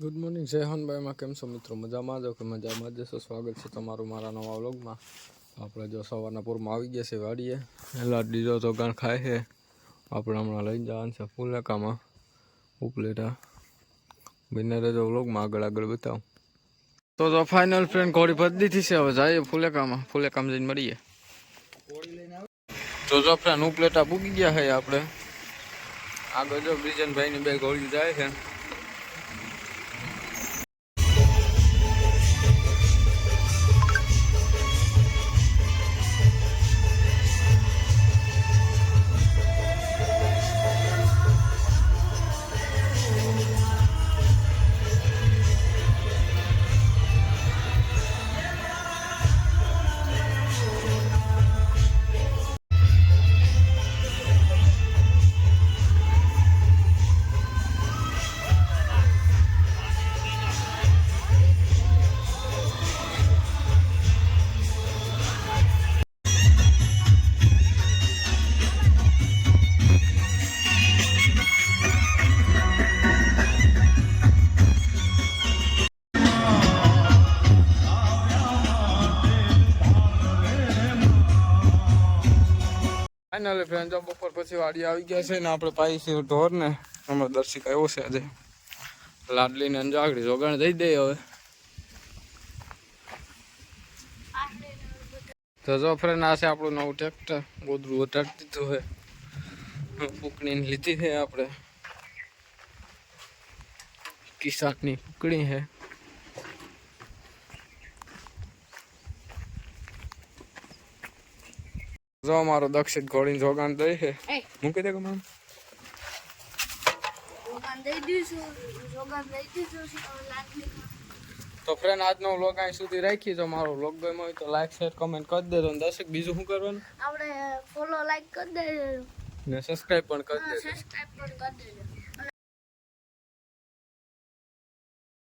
Good morning જયહનભાઈમાં કેમ છો મિત્રો? મજામાં જો કે મજામાં જશો સ્વાગત છે તમારું મારા નવા વ્લોગમાં. આપણે જો સવારના પૂરમાં આવી ગયા છે વાડીએ. લાડી જો તો ગાણ ખાય છે. આપણે હમણાં લઈને જવાનું છે ફૂલેકામાં. ઉપલેટા. બંને રહેજો વ્લોગમાં આગળ આગળ બતાવું. તો તો ફાઇનલ ફ્રેન્ડ ઘોડી ભરી દીધી છે હવે જઈએ ફૂલેકામાં. ફૂલેકામાં જઈને મળીએ. તો જો ફ્રેન્ડ ઉપલેટા પૂગી ગયા છે આપણે. આગળ જો બ્રિજનભાઈની બે ઘોડી જાય છે. ફાઇનલી ફ્રેન્ડ જો બપોર પછી વાડી આવી ગયા છે ને આપણે પાઈ છે ઢોર ને હમણાં દર્શિક આવ્યો છે આજે. લાડલીને અંજાગડી જોગાણ દઈ દે હવે. તો જો ફ્રેન્ડ આ છે આપણું નવું ટ્રેક્ટર ગોદરું વધારી દીધું છે. ફૂકણીને લીધી છે આપણે. કિસાનની ફૂકણી છે. જો મારો દક્ષિત ઘોડીને જોગાણ દઈ છે. મૂકી દે કમાન જોગાન જોગાન તો ફ્રેન્ડ આજનો વ્લોગ અહીં સુધી રાખી. જો મારો વ્લોગ ગમ્યો હોય તો લાઈક શેર કમેન્ટ કરી દેજો. અને દર્શક બીજું શું કરવાનું? આપણે ફોલો લાઈક કરી દેજો. ને સબસ્ક્રાઇબ પણ કરી દેજો. સબસ્ક્રાઇબ પણ કરી દેજો.